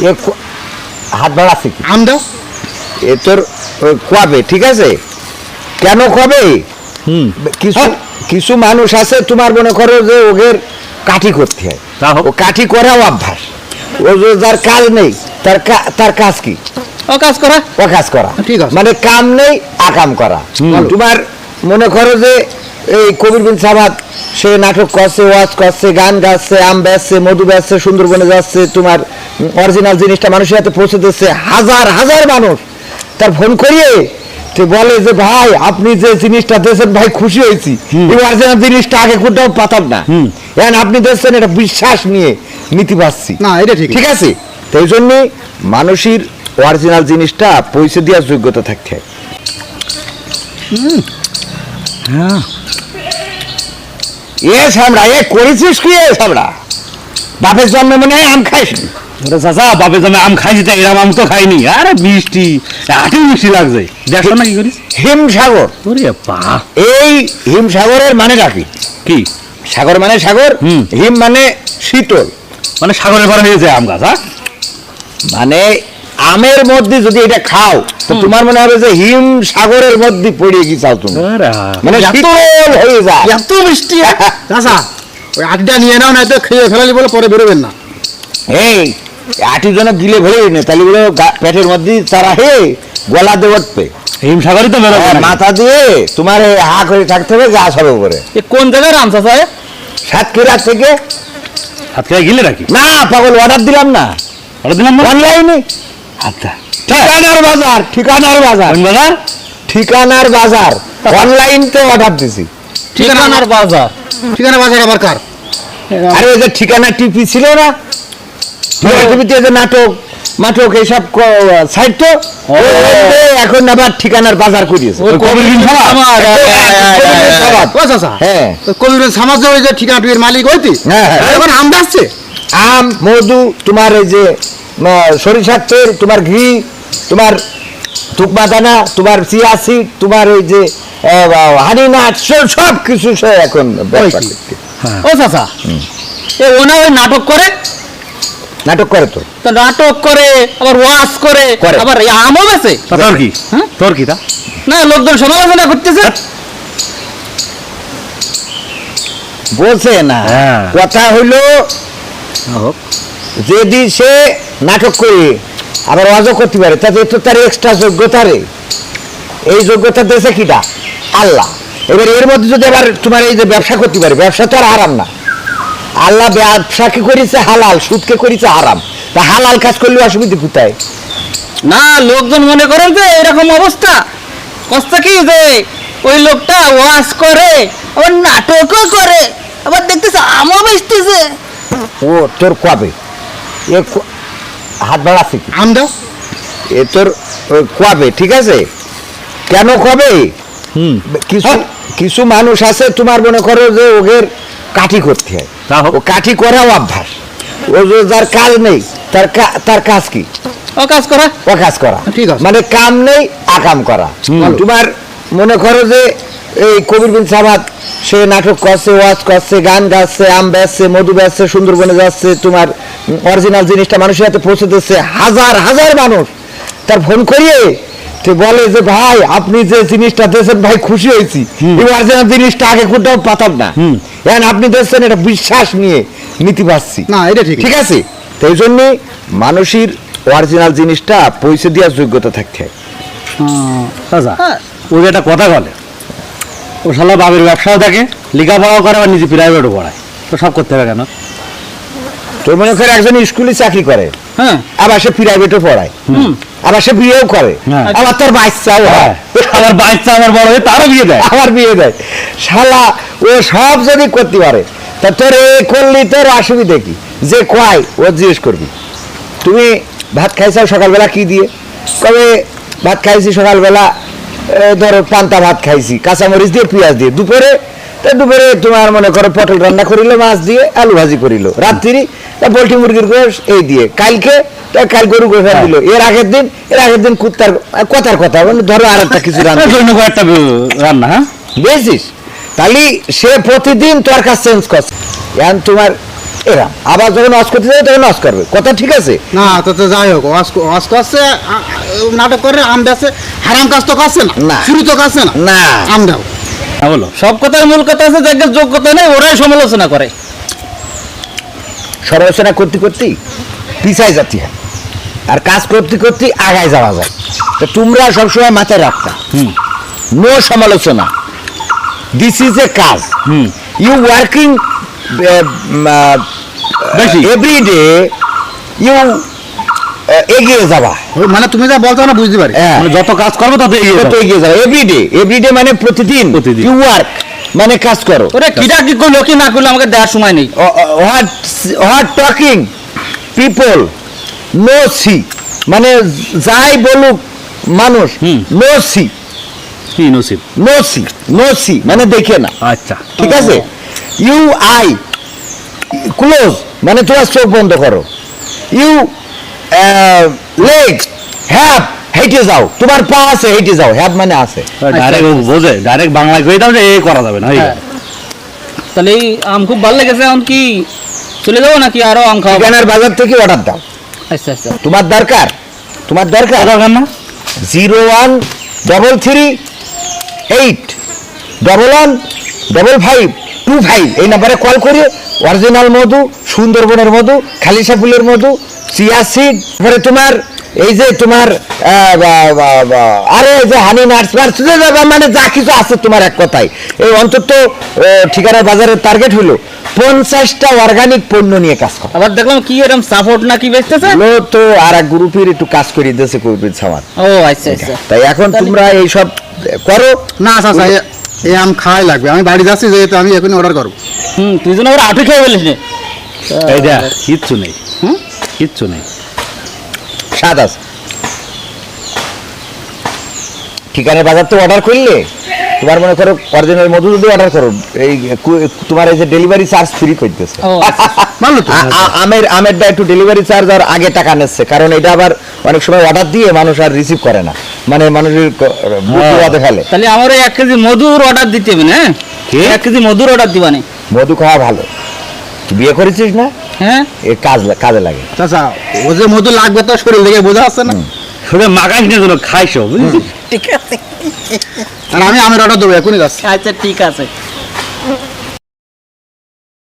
এ হাত বাড়াচ্ছে কি? আম দাও এ তোর কবে ঠিক আছে? কেন কবে হুম। কিছু কিছু মানুষ আছে তোমার মনে করো যে ওদের কাঠি করতে হয়। তা ও কাঠি করাও অভ্যাস। ও যে যার কাজ নেই তার তার কাজ কি? ও কাজ করা? ও কাজ করা। ঠিক আছে। মানে কাম নেই আকাম করা। তোমার মনে করো যে এই কবির বিন সাবাদ সে নাটক করছে ওয়াজ করছে গান গাচ্ছে আম বেচছে মধু বেচছে সুন্দরবনে যাচ্ছে তোমার অরিজিনাল জিনিসটা মানুষের হাতে পৌঁছে দিচ্ছে হাজার হাজার মানুষ। তার ফোন করিয়ে বলে যে ভাই আপনি যে জিনিসটা দিয়েছেন ভাই খুশি হয়েছি। অরিজিনাল জিনিসটা আগে কোথাও পাতাম না। এখন আপনি দিচ্ছেন এটা বিশ্বাস নিয়ে নীতি পারছি না এটা ঠিক। ঠিক আছে? তো এই জন্যে মানুষের অরিজিনাল জিনিসটা পয়সা দেওয়ার যোগ্যতা থাকতে হয়। এ সামরা এ করেছিস কি এ সামরা বাপের জন্মে মনে হয় আম খাইস ওরে চাচা বাপে তুমি আম খাইছি তাই এরম আম তো খাইনি। আরে মিষ্টি আটি মিষ্টি লাগছে। দেখো না কি করিস হিমসাগর। ওরে বা এই হিমসাগরের মানে রাখি কি? সাগর মানে সাগর হুম। হিম মানে শীতল। মানে সাগরের পারে হয়ে যায় আম গাছ মানে আমের মধ্যে যদি এটা খাও তো তোমার মনে হবে যে হিম সাগরের মধ্যে পড়ে গেছাও তুমি। মানে শীতল হয়ে যায়। এত মিষ্টি। চাষা ওই আটিটা নিয়ে নাও না তো খেয়ে ফেলালি বলে পরে বেরোবেন না। এই আটি জন গিলে ভরে নে তাহলে গা- পেটের মধ্যে তারা হে গলা দিয়ে উঠবে। হিম সাগরই তো বেরোবে আর মাথা দিয়ে তোমার হা করে থাকতে হবে গাছ হবে উপরে। এ কোন জায়গায় রাম চাচা? সাতক্ষীরা থেকে। খেয়ে গিলে নাকি? না পাগল অর্ডার দিলাম না। ওটা দিলাম অনলাইনে আচ্ছা। ঠিকানার বাজার ঠিকানার বাজার। বাজার? ঠিকানার বাজার। অনলাইন তে অর্ডার দিছি। ঠিকানার বাজার। ঠিকানা বাজার আবার কার? আরে ওই যে ঠিকানা টিপি ছিল না। টিভিতে যে নাটক নাটক এইসব সাইট তো। এখন আবার ঠিকানার বাজার করিয়েছে? আমার, হ্যাঁ, হ্যাঁ, হ্যাঁ, হ্যাঁ, হ্যাঁ। ও চাষা হ্যাঁ। কবির সমাজ ওই যে ঠিকানা মালিক হইতি হ্যাঁ, হ্যাঁ। এখন আম যাচ্ছে আম মধু তোমার এই যে সরিষার তেল তোমার ঘি তোমার তুকমা দানা তোমার চিয়া তোমার ওই যে হানি নাট সব কিছু সে এখন ও চাচা এ ওনা ওই নাটক করে? নাটক করে তো। তো নাটক করে আবার ওয়াজ করে করে। আবার এই আমও বেছে? তোর কি? হ্যাঁ? তোর কি তা? না লোকজন সমালোচনা করতেছে। বলছে না হ্যাঁ। কথা হইল যদি সে নাটক করে আবার ওয়াজও করতে পারে তাতে তো তার এক্সট্রা যোগ্যতা রে। এই যোগ্যতা দেশে কিটা আল্লাহ। এবার এর মধ্যে যদি আবার তোমার এই যে ব্যবসা করতে পারে ব্যবসা তো আর আরাম না। আল্লাহ ব্যবসাকে করেছে হালাল সুদকে করেছে হারাম। তা হালাল কাজ করলে অসুবিধা কোথায়? না লোকজন মনে করেন যে এরকম অবস্থা। কষ্ট কি যে ওই লোকটা ওয়াজ করে আবার নাটকও করে। আবার দেখতেছে আমও বেচতেছে। ও তোর কবে এ হাত বাড়াচ্ছে আম এ তোর কবে ঠিক আছে? কেন কবে হুম। কিছু কিছু মানুষ আছে তোমার মনে করো যে ওদের কাঠি করতে হয়। ও কাঠি করাও অভ্যাস। ও যে যার কাজ নেই তার তার কাজ কি? ও কাজ করা? ও কাজ করা। ঠিক আছে। মানে কাম নেই আকাম করা। তোমার মনে করো যে এই কবির বিন সাবাদ সে নাটক করছে ওয়াজ করছে গান গাচ্ছে আম বেচছে মধু বেচছে সুন্দরবনে যাচ্ছে তোমার অরিজিনাল জিনিসটা মানুষের হাতে পৌঁছে দিচ্ছে হাজার হাজার মানুষ। তার ফোন করিয়ে তো বলে যে ভাই আপনি যে জিনিসটা দিয়েছেন ভাই খুশি হয়েছি। অরিজিনাল জিনিসটা আগে কোথাও পাতাম না। এখন আপনি দিচ্ছেন এটা বিশ্বাস নিয়ে নীতি পারছি না এটা ঠিক। ঠিক আছে? তো এই জন্যে মানুষের অরিজিনাল জিনিসটা পয়সা দেওয়ার যোগ্যতা থাকতে হয়। হ্যাঁ। ওই যে একটা কথা বলে ও শালা বাবের ব্যবসাও দেখে লেখাপড়াও করে আবার নিজে প্রাইভেটও পড়ায়। তো সব করতে হবে কেন? তোর মনে করে একজন স্কুলে চাকরি করে হ্যাঁ। আবার সে প্রাইভেটও পড়ায় আবার সে বিয়েও করে হ্যাঁ। আবার তোর বাচ্চাও হয়। আবার বাচ্চা আমার বড় হয়ে তারও বিয়ে দেয়। আবার বিয়ে দেয়। শালা ও সব যদি করতে পারে তা তোর এ করলি তোর অসুবিধে কি? যে কয় ও জিজ্ঞেস করবি। তুমি ভাত খাইছাও সকালবেলা কি দিয়ে? কবে ভাত খাইছি সকালবেলা? ধরো পান্তা ভাত খাইছি কাঁচামরিচ দিয়ে পেঁয়াজ দিয়ে। দুপুরে তা দুপুরে তোমার মনে করো পটল রান্না করিল মাছ দিয়ে আলু ভাজি করিল। রাত্রি তা পোলট্রি মুরগির গোশ এই দিয়ে। কালকে তা কাল গরু গোশ দিল। এর আগের দিন এর আগের দিন কুত্তার কথার কথা মানে ধরো আর একটা কিছু রান্না। জন্য কয়েকটা রান্না হ্যাঁ? বুঝছিস? তাহলে সে প্রতিদিন তোর কাছে চেঞ্জ করছে। এখন তোমার এরা আবার যখন অস করতে যাবে তখন অস করবে। কথা ঠিক আছে? না তো তো যাই হোক ওয়াজ করছে নাটক করে আম দেশে হারাম কাজ তো করছে না। না। শুরু তো করছে না। না। আম দাও। হ্যাঁ বলো। সব কথার মূল কথা আছে যাদের যোগ্যতা নেই ওরাই সমালোচনা করে। সমালোচনা করতে পিছায় যাতে আর কাজ করতে করতে আগায় যাওয়া যায়। তো তোমরা সবসময় মাথায় রাখতা হুম। নো সমালোচনা। দিস ইজ এ কাজ। হুম। You working. Every day you এগিয়ে যাবা। মানে তুমি যা বলছো না বুঝতে পারি। হ্যাঁ। মানে যত কাজ করব তত এগিয়ে যাব। এগিয়ে যাবে। এভরিডে এভরিডে মানে প্রতিদিন প্রতিদিন। ইউ ওয়ার্ক মানে কাজ করো। ওরে কিটা কি করল কি না করল আমাকে দেওয়ার সময় নেই। What what talking people no see মানে যাই বলুক মানুষ। নো সি কি no see no see no see মানে দেখে না। আচ্ছা। ঠিক আছে? ইউ আই ক্লোজ মানে তোমার চোখ বন্ধ করো। ইউ লেগ হ্যাপ হেঁটে যাও। তোমার পা আছে হেঁটে যাও। হ্যাপ মানে আছে। ডাইরেক্ট বোঝে। ডাইরেক্ট বাংলায় কই দাও যে এই করা যাবে না হ্যাঁ। তাহলে এই আম খুব ভালো লেগেছে এখন কি চলে যাব নাকি আরও আম খাওয়াবো? ঠিকানার বাজার থেকে অর্ডার দাও। আচ্ছা আচ্ছা। তোমার দরকার? তোমার দরকার? দরকার না zero one double three eight double one double five two five এই নাম্বারে কল করে অরিজিনাল মধু সুন্দরবনের মধু খালিশা ফুলের মধু চিয়া সিড তোমার এই যে তোমার আরে এই যে হানি নাটস মানে যা কিছু আছে তোমার এক কথায়। এই অন্তত ঠিকানা বাজারের টার্গেট হলো পঞ্চাশটা অর্গানিক পণ্য নিয়ে কাজ করা। আবার দেখলাম কি এরকম সাপোর্ট না কি বেচতেছে? হলো তো আর এক গ্রুপের একটু কাজ করিয়ে দিয়েছে কবির সামান ও আচ্ছা আচ্ছা। তাই এখন তোমরা এইসব করো। না আচ্ছা আচ্ছা এ- এই আম খাওয়াই লাগবে। আমি বাড়ি যাচ্ছি যেহেতু আমি এখনই অর্ডার করব। হুম তুই যেন আবার আটু খেয়ে বলিস নে। এই দেখ কিচ্ছু নেই। হুম? কিচ্ছু নেই। স্বাদ আছে। ঠিকানা বাজার তো অর্ডার করলে তোমার মনে করো অরিজিনাল মধু যদি অর্ডার করো। এই তোমার এই যে ডেলিভারি চার্জ ফ্রি করতেছে। আচ্ছা, তো আ- আ- আমের আমেরটা একটু ডেলিভারি চার্জ আর আগে টাকা নিচ্ছে কারণ এটা আবার অনেক সময় অর্ডার দিয়ে মানুষ আর রিসিভ করে না। মানে মানুষের বুদ্ধি ফেলে। তাহলে আমার এক কেজি মধুর অর্ডার দিতে হবে না কি? এক কেজি মধুর অর্ডার দিবানে মধু খাওয়া ভালো। বিয়ে করেছিস না? হ্যাঁ? এ কাজ কাজে লাগে। চাচা ও যে মধু লাগবে তো শরীর থেকে বোঝা যাচ্ছে না। শুধু মাগাইস না যেন খাইছো বুঝলি? ঠিক আছে। আর আমি আমের অর্ডার দেবো এখনই যাচ্ছি। আচ্ছা ঠিক আছে।